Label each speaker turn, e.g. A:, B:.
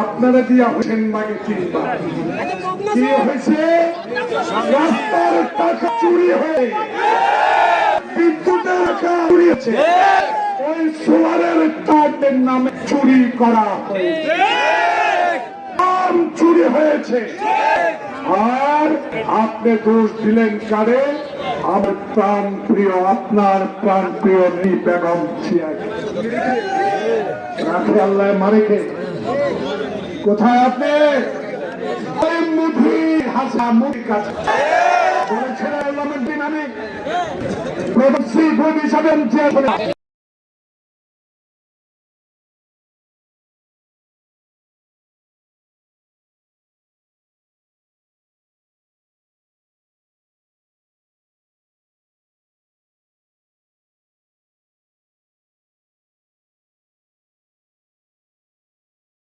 A: আপনারা দিয়া চিনবা কি হয়েছে? রাস্তার টাকা চুরি হয়ে বিদ্যুতের টাকা চুরি হয়েছে। ওই সোলারের কার্ডের নামে চুরি করা হয়েছে। চুরি হয়েছে। আর আপনি দোষ দিলেন কারে? আমার প্রাণ প্রিয়, আপনার প্রাণ প্রিয় নি বেগম সিয়াকে আল্লাহ মারেকে কোথায় আপনি? দিন আমি।